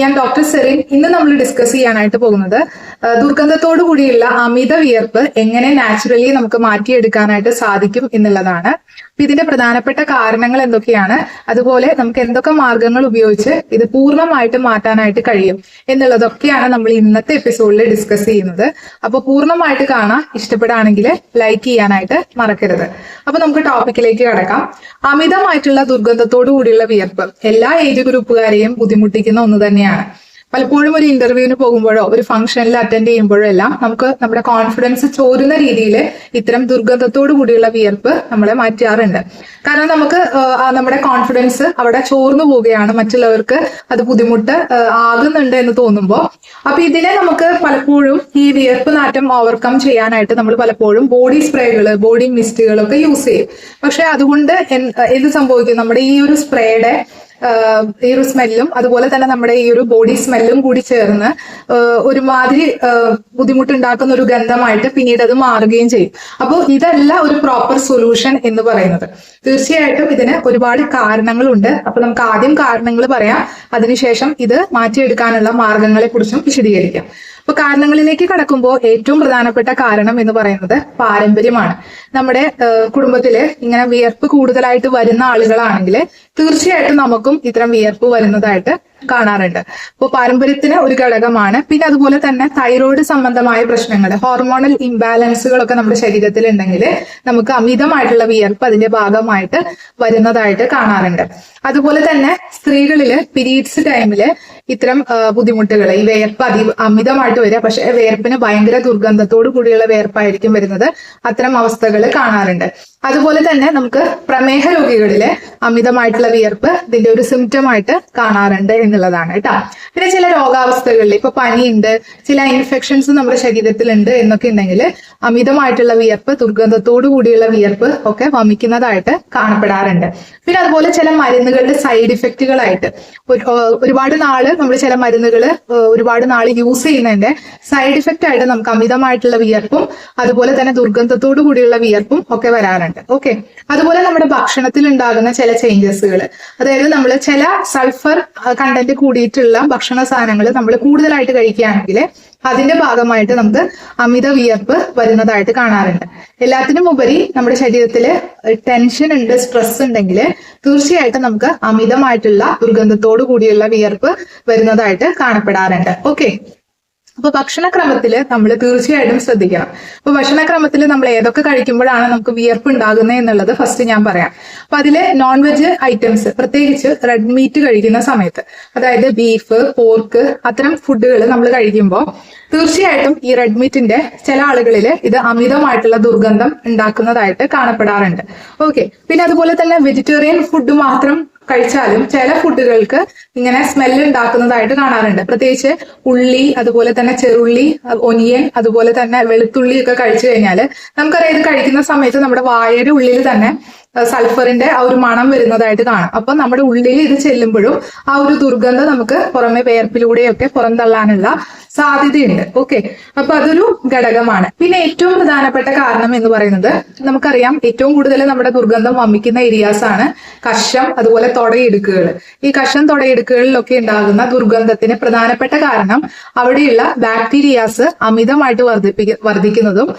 ഞാൻ doctor serine ഇന്ന് നമ്മൾ ഡിസ്കസ് ചെയ്യാനായിട്ട് പോകുന്നത് ദുർഗന്ധത്തോടു കൂടിയുള്ള അമിത വിയർപ്പ് എങ്ങനെ നാച്ചുറലി നമുക്ക് മാറ്റിയെടുക്കാനായിട്ട് സാധിക്കും എന്നുള്ളതാണ്. അപ്പൊ ഇതിന്റെ പ്രധാനപ്പെട്ട കാരണങ്ങൾ എന്തൊക്കെയാണ്? അതുപോലെ നമുക്ക് എന്തൊക്കെ മാർഗങ്ങൾ ഉപയോഗിച്ച് ഇത് പൂർണമായിട്ട് മാറ്റാനായിട്ട് കഴിയും എന്നുള്ളതൊക്കെയാണ് നമ്മൾ ഇന്നത്തെ എപ്പിസോഡിൽ ഡിസ്കസ് ചെയ്യുന്നത്. അപ്പൊ പൂർണമായിട്ട് കാണാൻ ഇഷ്ടപ്പെടുകയാണെങ്കിൽ ലൈക്ക് ചെയ്യാനായിട്ട് മറക്കരുത്. അപ്പൊ നമുക്ക് ടോപ്പിക്കിലേക്ക് കടക്കാം. അമിതമായിട്ടുള്ള ദുർഗന്ധത്തോടു കൂടിയുള്ള വിയർപ്പ്. എല്ലാ ഏജ് ഗ്രൂപ്പുകാരെയും ബുദ്ധിമുട്ടിക്കുന്ന ഒന്ന് തന്നെയാണ്. പലപ്പോഴും ഒരു ഇന്റർവ്യൂവിന് പോകുമ്പോഴോ ഒരു ഫംഗ്ഷനിൽ അറ്റൻഡ് ചെയ്യുമ്പോഴോ എല്ലാം നമുക്ക് നമ്മുടെ കോൺഫിഡൻസ് ചോരുന്ന രീതിയിൽ ഇത്തരം ദുർഗന്ധത്തോടു കൂടിയുള്ള വിയർപ്പ് നമ്മളെ മാറ്റാറുണ്ട്. കാരണം നമുക്ക് നമ്മുടെ കോൺഫിഡൻസ് അവിടെ ചോർന്നു പോവുകയാണ്. മറ്റുള്ളവർക്ക് അത് ബുദ്ധിമുട്ട് ആകുന്നുണ്ട് എന്ന് തോന്നുമ്പോൾ അപ്പൊ ഇതിനെ നമുക്ക് പലപ്പോഴും ഈ വിയർപ്പ് നാറ്റം ഓവർകം ചെയ്യാനായിട്ട് നമ്മൾ പലപ്പോഴും ബോഡി സ്പ്രേകൾ ബോഡി മിസ്റ്റുകളൊക്കെ യൂസ് ചെയ്യും. പക്ഷെ അതുകൊണ്ട് എന്ത് സംഭവിക്കും? നമ്മുടെ ഈ ഒരു സ്പ്രേയുടെ ഈ ഒരു സ്മെല്ലും അതുപോലെ തന്നെ നമ്മുടെ ഈ ഒരു ബോഡി സ്മെല്ലും കൂടി ചേർന്ന് ഒരുമാതിരി ബുദ്ധിമുട്ടുണ്ടാക്കുന്ന ഒരു ഗന്ധമായിട്ട് പിന്നീട് അത് മാറുകയും ചെയ്യും. അപ്പോൾ ഇതല്ല ഒരു പ്രോപ്പർ സൊല്യൂഷൻ എന്ന് പറയുന്നത്. തീർച്ചയായിട്ടും ഇതിന് ഒരുപാട് കാരണങ്ങളുണ്ട്. അപ്പൊ നമുക്ക് ആദ്യം കാരണങ്ങൾ പറയാം. അതിനുശേഷം ഇത് മാറ്റിയെടുക്കാനുള്ള മാർഗങ്ങളെ കുറിച്ചും വിശദീകരിക്കാം. അപ്പൊ കാരണങ്ങളിലേക്ക് കടക്കുമ്പോൾ ഏറ്റവും പ്രധാനപ്പെട്ട കാരണം എന്ന് പറയുന്നത് പാരമ്പര്യമാണ്. നമ്മുടെ കുടുംബത്തിൽ ഇങ്ങനെ വിയർപ്പ് കൂടുതലായിട്ട് വരുന്ന ആളുകളാണെങ്കിൽ തീർച്ചയായിട്ടും നമുക്കും ഇത്തരം വിയർപ്പ് വരുന്നതായിട്ട് കാണാറുണ്ട്. അപ്പോൾ പാരമ്പര്യത്തിന് ഒരു ഘടകമാണ്. പിന്നെ അതുപോലെ തന്നെ തൈറോയ്ഡ് സംബന്ധമായ പ്രശ്നങ്ങൾ ഹോർമോണൽ ഇംബാലൻസുകളൊക്കെ നമ്മുടെ ശരീരത്തിൽ ഉണ്ടെങ്കിൽ നമുക്ക് അമിതമായിട്ടുള്ള വിയർപ്പ് അതിന്റെ ഭാഗമായിട്ട് വരുന്നതായിട്ട് കാണാറുണ്ട്. അതുപോലെ തന്നെ സ്ത്രീകളിൽ പീരീഡ്സ് ടൈമിൽ ഇത്തരം ബുദ്ധിമുട്ടുകൾ ഈ വേർപ്പ് അതി അമിതമായിട്ട് വരിക. പക്ഷെ വേർപ്പിന് ഭയങ്കര ദുർഗന്ധത്തോടു കൂടിയുള്ള വേർപ്പായിരിക്കും വരുന്നത്. അത്തരം അവസ്ഥകൾ കാണാറുണ്ട്. അതുപോലെ തന്നെ നമുക്ക് പ്രമേഹ രോഗികളിലെ അമിതമായിട്ടുള്ള വിയർപ്പ് ഇതിന്റെ ഒരു സിംറ്റം ആയിട്ട് കാണാറുണ്ട് എന്നുള്ളതാണ് കേട്ടോ. പിന്നെ ചില രോഗാവസ്ഥകളിൽ ഇപ്പൊ പനിയുണ്ട് ചില ഇൻഫെക്ഷൻസ് നമ്മുടെ ശരീരത്തിലുണ്ട് എന്നൊക്കെ ഉണ്ടെങ്കിൽ അമിതമായിട്ടുള്ള വിയർപ്പ് ദുർഗന്ധത്തോടു കൂടിയുള്ള വിയർപ്പ് ഒക്കെ വമിക്കുന്നതായിട്ട് കാണപ്പെടാറുണ്ട്. പിന്നെ അതുപോലെ ചില മരുന്നുകളുടെ സൈഡ് ഇഫക്റ്റുകളായിട്ട് ഒരുപാട് നാൾ നമ്മൾ ചില മരുന്നുകൾ ഒരുപാട് നാൾ യൂസ് ചെയ്യുന്നതിന്റെ സൈഡ് ഇഫക്റ്റ് ആയിട്ട് നമുക്ക് അമിതമായിട്ടുള്ള വിയർപ്പും അതുപോലെ തന്നെ ദുർഗന്ധത്തോടു കൂടിയുള്ള വിയർപ്പും ഒക്കെ വരാറുണ്ട്. ഓക്കെ അതുപോലെ നമ്മുടെ ഭക്ഷണത്തിൽ ഉണ്ടാകുന്ന ചില ചേഞ്ചസുകൾ അതായത് നമ്മൾ ചില സൾഫർ കണ്ടന്റ് കൂടിയിട്ടുള്ള ഭക്ഷണ സാധനങ്ങൾ നമ്മൾ കൂടുതലായിട്ട് കഴിക്കുകയാണെങ്കിൽ അതിന്റെ ഭാഗമായിട്ട് നമുക്ക് അമിത വിയർപ്പ് വരുന്നതായിട്ട് കാണാറുണ്ട്. എല്ലാത്തിനും ഉപരി നമ്മുടെ ശരീരത്തിൽ ടെൻഷൻ ഉണ്ട് സ്ട്രെസ് ഉണ്ടെങ്കിൽ തീർച്ചയായിട്ടും നമുക്ക് അമിതമായിട്ടുള്ള ദുർഗന്ധത്തോടു കൂടിയുള്ള വിയർപ്പ് വരുന്നതായിട്ട് കാണപ്പെടാറുണ്ട്. ഓക്കെ അപ്പൊ ഭക്ഷണക്രമത്തിൽ നമ്മൾ തീർച്ചയായിട്ടും ശ്രദ്ധിക്കണം. അപ്പൊ ഭക്ഷണക്രമത്തിൽ നമ്മൾ ഏതൊക്കെ കഴിക്കുമ്പോഴാണ് നമുക്ക് വിയർപ്പ് ഉണ്ടാകുന്നത് എന്നുള്ളത് ഫസ്റ്റ് ഞാൻ പറയാം. അപ്പൊ അതിൽ നോൺ വെജ് ഐറ്റംസ് പ്രത്യേകിച്ച് റെഡ് മീറ്റ് കഴിക്കുന്ന സമയത്ത് അതായത് ബീഫ് പോർക്ക് അത്തരം ഫുഡുകൾ നമ്മൾ കഴിക്കുമ്പോൾ തീർച്ചയായിട്ടും ഈ റെഡ് മീറ്റിന്റെ ചില ആളുകളിൽ ഇത് അമിതമായിട്ടുള്ള ദുർഗന്ധം ഉണ്ടാക്കുന്നതായിട്ട് കാണപ്പെടാറുണ്ട്. ഓക്കെ പിന്നെ അതുപോലെ തന്നെ വെജിറ്റേറിയൻ ഫുഡ് മാത്രം കഴിച്ചാലും ചില ഫുഡുകൾക്ക് ഇങ്ങനെ സ്മെല്ല് ഉണ്ടാക്കുന്നതായിട്ട് കാണാറുണ്ട്. പ്രത്യേകിച്ച് ഉള്ളി അതുപോലെ തന്നെ ചെറുള്ളി ഒനിയൻ അതുപോലെ തന്നെ വെളുത്തുള്ളി ഒക്കെ കഴിച്ചു കഴിഞ്ഞാൽ നമുക്കറിയാം ഇത് കഴിക്കുന്ന സമയത്ത് നമ്മുടെ വായയുടെ ഉള്ളിൽ തന്നെ സൾഫറിന്റെ ആ ഒരു മണം വരുന്നതായിട്ട് കാണാം. അപ്പൊ നമ്മുടെ ഉള്ളിൽ ഇത് ചെല്ലുമ്പോഴും ആ ഒരു ദുർഗന്ധം നമുക്ക് പുറമെ വേർപ്പിലൂടെയൊക്കെ പുറന്തള്ളാനുള്ള സാധ്യതയുണ്ട്. ഓക്കെ. അപ്പൊ അതൊരു ഘടകമാണ്. പിന്നെ ഏറ്റവും പ്രധാനപ്പെട്ട കാരണം എന്ന് പറയുന്നത് നമുക്കറിയാം ഏറ്റവും കൂടുതൽ നമ്മുടെ ദുർഗന്ധം വമിക്കുന്ന ഏരിയാസ് ആണ് കഷം അതുപോലെ തൊടയിടുക്കുകൾ. ഈ കഷം തൊടയിടുക്കുകളിലൊക്കെ ഉണ്ടാകുന്ന ദുർഗന്ധത്തിന് പ്രധാനപ്പെട്ട കാരണം അവിടെയുള്ള ബാക്ടീരിയാസ് അമിതമായിട്ട് വർദ്ധിപ്പിക്ക വർദ്ധിക്കുന്നതും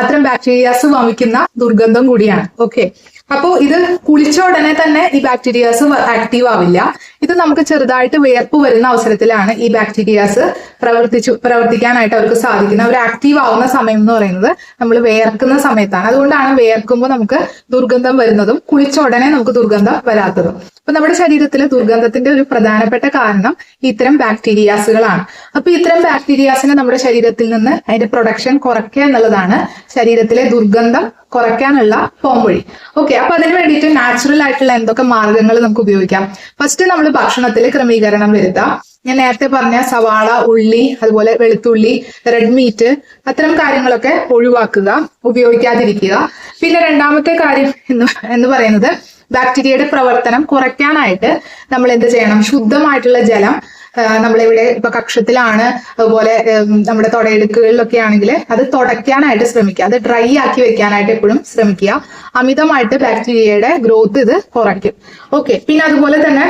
അത്തരം ബാക്ടീരിയാസ് വമിക്കുന്ന ദുർഗന്ധം കൂടിയാണ്. ഓക്കെ. അപ്പോ ഇത് കുളിച്ച ഉടനെ തന്നെ ഈ ബാക്ടീരിയാസ് ആക്റ്റീവ് ആവില്ല. ഇത് നമുക്ക് ചെറുതായിട്ട് വിയർപ്പ് വരുന്ന അവസരത്തിലാണ് ഈ ബാക്ടീരിയാസ് പ്രവർത്തിച്ചു പ്രവർത്തിക്കാനായിട്ട് അവർക്ക് സാധിക്കുന്നത്. അവർ ആക്റ്റീവ് ആവുന്ന സമയം എന്ന് പറയുന്നത് നമ്മൾ വിയർക്കുന്ന സമയത്താണ്. അതുകൊണ്ടാണ് വിയർക്കുമ്പോൾ നമുക്ക് ദുർഗന്ധം വരുന്നതും കുളിച്ച ഉടനെ നമുക്ക് ദുർഗന്ധം വരാത്തതും. അപ്പൊ നമ്മുടെ ശരീരത്തിലെ ദുർഗന്ധത്തിന്റെ ഒരു പ്രധാനപ്പെട്ട കാരണം ഇത്തരം ബാക്ടീരിയാസുകളാണ് അപ്പൊ ഇത്തരം ബാക്ടീരിയാസിനെ നമ്മുടെ ശരീരത്തിൽ നിന്ന് അതിന്റെ പ്രൊഡക്ഷൻ കുറയ്ക്കുക എന്നുള്ളതാണ് ശരീരത്തിലെ ദുർഗന്ധം കുറയ്ക്കാനുള്ള പോംവഴി ഓക്കെ അപ്പൊ അതിന് വേണ്ടിയിട്ട് നാച്ചുറൽ ആയിട്ടുള്ള എന്തൊക്കെ മാർഗങ്ങൾ നമുക്ക് ഉപയോഗിക്കാം? ഫസ്റ്റ് നമ്മൾ ഭക്ഷണത്തിൽ ക്രമീകരണം വരുത്താം. ഞാൻ നേരത്തെ പറഞ്ഞ സവാള ഉള്ളി അതുപോലെ വെളുത്തുള്ളി റെഡ് മീറ്റ് അത്തരം കാര്യങ്ങളൊക്കെ ഒഴിവാക്കുക ഉപയോഗിക്കാതിരിക്കുക. പിന്നെ രണ്ടാമത്തെ കാര്യം എന്ന് എന്ന് പറയുന്നത് ബാക്ടീരിയയുടെ പ്രവർത്തനം കുറയ്ക്കാനായിട്ട് നമ്മൾ എന്ത് ചെയ്യണം? ശുദ്ധമായിട്ടുള്ള ജലം നമ്മളിവിടെ ഇപ്പൊ കക്ഷത്തിലാണ് അതുപോലെ നമ്മുടെ തുടയിടുക്കുകളിലൊക്കെ ആണെങ്കിൽ അത് തുടയ്ക്കാനായിട്ട് ശ്രമിക്കുക. അത് ഡ്രൈ ആക്കി വെക്കാനായിട്ട് എപ്പോഴും ശ്രമിക്കുക. അമിതമായിട്ട് ബാക്ടീരിയയുടെ ഗ്രോത്ത് ഇത് കുറയ്ക്കും. ഓക്കെ പിന്നെ അതുപോലെ തന്നെ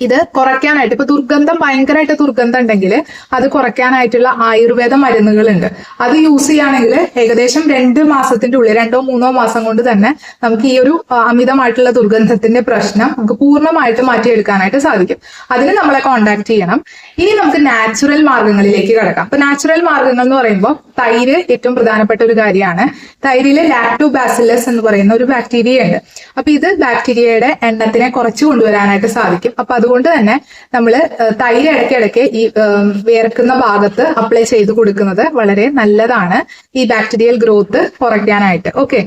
ഇത് കുറയ്ക്കാനായിട്ട് ഇപ്പൊ ദുർഗന്ധം ഭയങ്കരമായിട്ട് ദുർഗന്ധം ഉണ്ടെങ്കിൽ അത് കുറയ്ക്കാനായിട്ടുള്ള ആയുർവേദ മരുന്നുകളുണ്ട്. അത് യൂസ് ചെയ്യുകയാണെങ്കിൽ ഏകദേശം രണ്ട് മാസത്തിന്റെ ഉള്ളിൽ രണ്ടോ മൂന്നോ മാസം കൊണ്ട് തന്നെ നമുക്ക് ഈ ഒരു അമിതമായിട്ടുള്ള ദുർഗന്ധത്തിന്റെ പ്രശ്നം നമുക്ക് പൂർണമായിട്ട് മാറ്റിയെടുക്കാനായിട്ട് സാധിക്കും. അതിന് നമ്മളെ കോണ്ടാക്ട് ചെയ്യണം. ഇനി നമുക്ക് നാച്ചുറൽ മാർഗങ്ങളിലേക്ക് കിടക്കാം. അപ്പൊ നാച്ചുറൽ മാർഗങ്ങൾ എന്ന് പറയുമ്പോൾ തൈര് ഏറ്റവും പ്രധാനപ്പെട്ട ഒരു കാര്യമാണ്. തൈരിൽ ലാക്ടോബാസിലസ് എന്ന് പറയുന്ന ഒരു ബാക്ടീരിയ ഉണ്ട്. അപ്പൊ ഇത് ബാക്ടീരിയയുടെ എണ്ണത്തിനെ കുറച്ച് കൊണ്ടുവരാനായിട്ട് സാധിക്കും. അപ്പൊ അതുകൊണ്ട് തന്നെ നമ്മൾ തൈര് ഇടയ്ക്കിടയ്ക്ക് ഈ വേർക്കുന്ന ഭാഗത്ത് അപ്ലൈ ചെയ്ത് കൊടുക്കുന്നത് വളരെ നല്ലതാണ്. ഈ ബാക്ടീരിയൽ ഗ്രോത്ത് കുറയ്ക്കാനായിട്ട്. ഓക്കെ?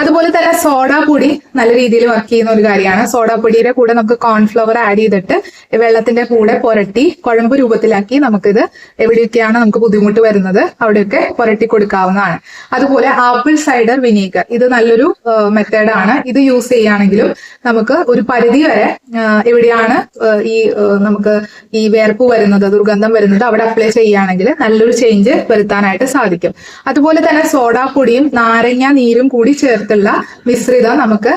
അതുപോലെ തന്നെ സോഡാ പൊടി നല്ല രീതിയിൽ വർക്ക് ചെയ്യുന്ന ഒരു കാര്യമാണ്. സോഡാ പൊടിയുടെ കൂടെ നമുക്ക് കോൺഫ്ലവർ ആഡ് ചെയ്തിട്ട് വെള്ളത്തിന്റെ കൂടെ പുരട്ടി കുഴമ്പ് രൂപത്തിലാക്കി നമുക്കിത് എവിടെയൊക്കെയാണ് നമുക്ക് ബുദ്ധിമുട്ട് വരുന്നത് അവിടെയൊക്കെ പുരട്ടി കൊടുക്കാവുന്നതാണ്. അതുപോലെ ആപ്പിൾ സൈഡർ വിനീഗർ ഇത് നല്ലൊരു മെത്തേഡാണ് ഇത് യൂസ് ചെയ്യുകയാണെങ്കിലും നമുക്ക് ഒരു പരിധി വരെ എവിടെയാണ് ഈ നമുക്ക് ഈ വേർപ്പ് വരുന്നത് ദുർഗന്ധം വരുന്നത് അവിടെ അപ്ലൈ ചെയ്യുകയാണെങ്കിൽ നല്ലൊരു ചേഞ്ച് വരുത്താനായിട്ട് സാധിക്കും. അതുപോലെ തന്നെ സോഡാ പൊടിയും നാരങ്ങ നീരും കൂടി ചേർത്തുള്ള മിശ്രിതം നമുക്ക്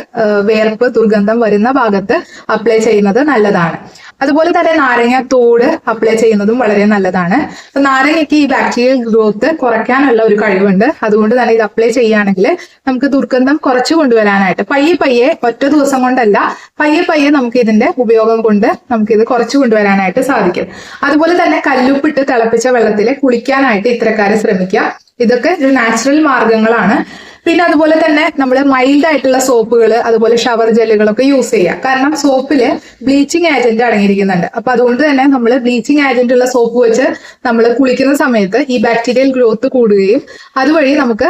വേർപ്പ് ദുർഗന്ധം വരുന്ന ഭാഗത്ത് അപ്ലൈ ചെയ്യുന്നത് നല്ലതാണ്. അതുപോലെ തന്നെ നാരങ്ങ തോട് അപ്ലൈ ചെയ്യുന്നതും വളരെ നല്ലതാണ്. നാരങ്ങയ്ക്ക് ഈ ബാക്ടീരിയൽ ഗ്രോത്ത് കുറയ്ക്കാനുള്ള ഒരു കഴിവുണ്ട്. അതുകൊണ്ട് തന്നെ ഇത് അപ്ലൈ ചെയ്യുകയാണെങ്കിൽ നമുക്ക് ദുർഗന്ധം കുറച്ചു കൊണ്ടുവരാനായിട്ട് പയ്യെ പയ്യെ ഒറ്റ ദിവസം കൊണ്ടല്ല പയ്യെ പയ്യെ നമുക്ക് ഇതിന്റെ ഉപയോഗം കൊണ്ട് നമുക്ക് ഇത് കുറച്ചു കൊണ്ടുവരാനായിട്ട് സാധിക്കും. അതുപോലെ തന്നെ കല്ലുപ്പിട്ട് തിളപ്പിച്ച വെള്ളത്തിൽ കുളിക്കാനായിട്ട് ഇത്തരക്കാരെ ശ്രമിക്കുക. ഇതൊക്കെ ഒരു നാച്ചുറൽ മാർഗങ്ങളാണ്. പിന്നെ അതുപോലെ തന്നെ നമ്മൾ മൈൽഡ് ആയിട്ടുള്ള സോപ്പുകൾ അതുപോലെ ഷവർ ജെല്ലുകളൊക്കെ യൂസ് ചെയ്യുക കാരണം സോപ്പിൽ ബ്ലീച്ചിങ് ഏജന്റ് അടങ്ങിയിരിക്കുന്നുണ്ട്. അപ്പൊ അതുകൊണ്ട് തന്നെ നമ്മൾ ബ്ലീച്ചിങ് ഏജന്റ് ഉള്ള സോപ്പ് വെച്ച് നമ്മൾ കുളിക്കുന്ന സമയത്ത് ഈ ബാക്ടീരിയൽ ഗ്രോത്ത് കൂടുകയും അതുവഴി നമുക്ക്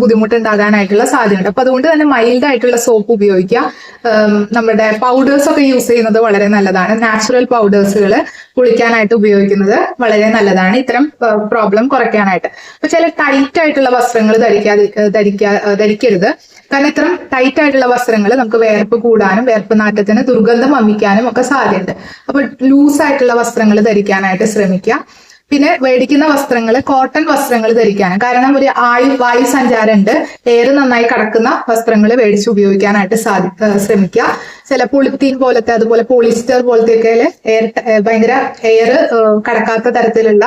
ബുദ്ധിമുട്ടുണ്ടാകാനായിട്ടുള്ള സാധ്യതയുണ്ട്. അപ്പൊ അതുകൊണ്ട് തന്നെ മൈൽഡ് ആയിട്ടുള്ള സോപ്പ് ഉപയോഗിക്കുക. നമ്മുടെ പൗഡേഴ്സ് ഒക്കെ യൂസ് ചെയ്യുന്നത് വളരെ നല്ലതാണ്. നാച്ചുറൽ പൗഡേഴ്സുകൾ കുളിക്കാനായിട്ട് ഉപയോഗിക്കുന്നത് വളരെ നല്ലതാണ്. ഇത്തരം പ്രോബ്ലം കുറയ്ക്കാനായിട്ട്. അപ്പൊ ചില ടൈറ്റ് ആയിട്ടുള്ള വസ്ത്രങ്ങൾ ധരിക്കാതെ ധരിക്കാ ധരിക്കരുത്. കാരണം ഇത്രയും ടൈറ്റ് ആയിട്ടുള്ള വസ്ത്രങ്ങൾ നമുക്ക് വേർപ്പ് കൂടാനും വേർപ്പ് നാറ്റത്തിന് ദുർഗന്ധം വമിക്കാനും ഒക്കെ സാധ്യതയുണ്ട്. അപ്പൊ ലൂസ് ആയിട്ടുള്ള വസ്ത്രങ്ങൾ ധരിക്കാനായിട്ട് ശ്രമിക്കുക. പിന്നെ മേടിക്കുന്ന വസ്ത്രങ്ങൾ കോട്ടൺ വസ്ത്രങ്ങൾ ധരിക്കാൻ കാരണം ഒരു ആയു വായു സഞ്ചാരം ഉണ്ട് നന്നായി കടക്കുന്ന വസ്ത്രങ്ങൾ മേടിച്ച് ഉപയോഗിക്കാനായിട്ട് സാധി ശ്രമിക്കുക. ചില പൊളിത്തീൻ പോലത്തെ അതുപോലെ പോളിസ്റ്റർ പോലത്തെ എയർ ഭയങ്കര എയർ കടക്കാത്ത തരത്തിലുള്ള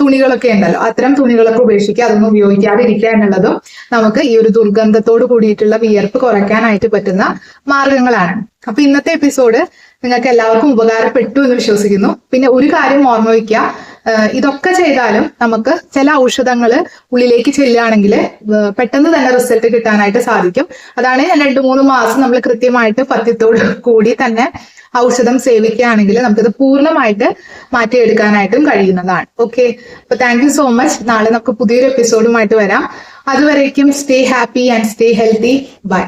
തുണികളൊക്കെ ഉണ്ടല്ലോ. അത്തരം തുണികളൊക്കെ ഉപേക്ഷിക്കുക അതൊന്നും ഉപയോഗിക്കാതിരിക്കുക എന്നുള്ളതും നമുക്ക് ഈ ഒരു ദുർഗന്ധത്തോട് കൂടിയിട്ടുള്ള വിയർപ്പ് കുറയ്ക്കാനായിട്ട് പറ്റുന്ന മാർഗങ്ങളാണ്. അപ്പൊ ഇന്നത്തെ എപ്പിസോഡ് നിങ്ങൾക്ക് എല്ലാവർക്കും ഉപകാരപ്പെട്ടു എന്ന് വിശ്വസിക്കുന്നു. പിന്നെ ഒരു കാര്യം ഓർമ്മ വയ്ക്കുക ഇതൊക്കെ ചെയ്താലും നമുക്ക് ചില ഔഷധങ്ങൾ ഉള്ളിലേക്ക് ചെല്ലുകയാണെങ്കിൽ പെട്ടെന്ന് തന്നെ റിസൾട്ട് കിട്ടാനായിട്ട് സാധിക്കും. അതാണ് ഞാൻ രണ്ടു മൂന്ന് മാസം നമ്മൾ കൃത്യമായിട്ട് പത്യത്തോട് കൂടി തന്നെ ഔഷധം സേവിക്കുകയാണെങ്കിൽ നമുക്കിത് പൂർണമായിട്ട് മാറ്റിയെടുക്കാനായിട്ടും കഴിയുന്നതാണ്. ഓക്കെ അപ്പൊ താങ്ക് യു സോ മച്ച് നാളെ നമുക്ക് പുതിയൊരു എപ്പിസോഡുമായിട്ട് വരാം. അതുവരേക്കും stay happy and stay healthy bye